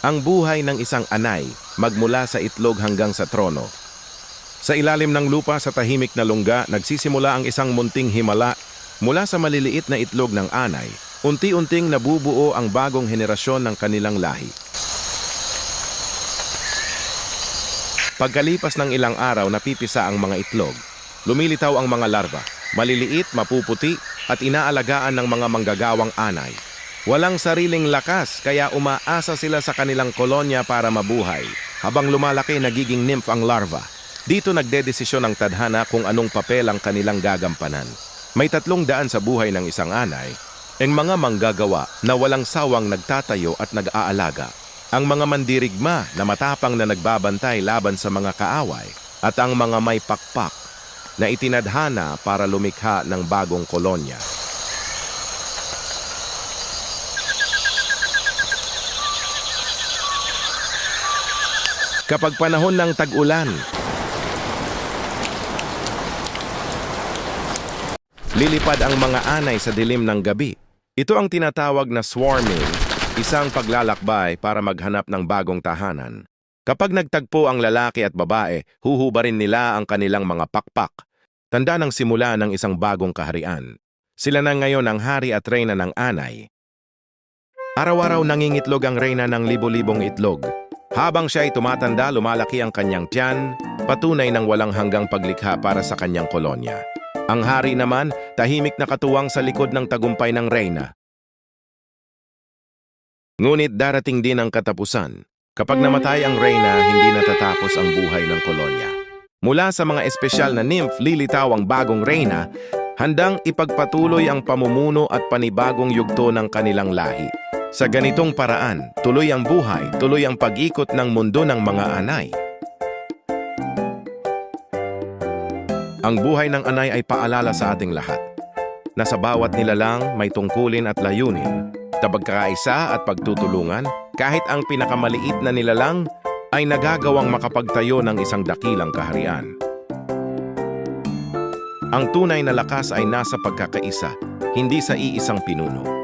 ang buhay ng isang anay magmula sa itlog hanggang sa trono. Sa ilalim ng lupa sa tahimik na lungga, nagsisimula ang isang munting himala mula sa maliliit na itlog ng anay. Unti-unting nabubuo ang bagong henerasyon ng kanilang lahi. Pagkalipas ng ilang araw, napipisa ang mga itlog. Lumilitaw ang mga larva, maliliit, mapuputi, at inaalagaan ng mga manggagawang anay. Walang sariling lakas, kaya umaasa sila sa kanilang kolonya para mabuhay. Habang lumalaki, nagiging nymph ang larva. Dito nagdedesisyon ang tadhana kung anong papel ang kanilang gagampanan. May tatlong daan sa buhay ng isang anay, ang mga manggagawa na walang sawang nagtatayo at nag-aalaga. Ang mga mandirigma na matapang na nagbabantay laban sa mga kaaway at ang mga may pakpak na itinadhana para lumikha ng bagong kolonya. Kapag panahon ng tag-ulan, lilipad ang mga anay sa dilim ng gabi. Ito ang tinatawag na swarming, isang paglalakbay para maghanap ng bagong tahanan. Kapag nagtagpo ang lalaki at babae, huhubarin nila ang kanilang mga pakpak. Tanda ng simula ng isang bagong kaharian. Sila na ngayon ang hari at reyna ng anay. Araw-araw nangingitlog ang reyna ng libo-libong itlog. Habang siya ay tumatanda, lumalaki ang kanyang tiyan, patunay ng walang hanggang paglikha para sa kanyang kolonya. Ang hari naman, tahimik na katuwang sa likod ng tagumpay ng reyna. Ngunit darating din ang katapusan. Kapag namatay ang reyna, hindi natatapos ang buhay ng kolonya. Mula sa mga espesyal na nymph, lilitaw ang bagong reyna, handang ipagpatuloy ang pamumuno at panibagong yugto ng kanilang lahi. Sa ganitong paraan, tuloy ang buhay, tuloy ang pag-ikot ng mundo ng mga anay. Ang buhay ng anay ay paalala sa ating lahat. Na sa bawat nilalang may tungkulin at layunin, tabagkakaisa at pagtutulungan, kahit ang pinakamaliit na nilalang ay nagagawang makapagtayo ng isang dakilang kaharian. Ang tunay na lakas ay nasa pagkakaisa, hindi sa iisang pinuno.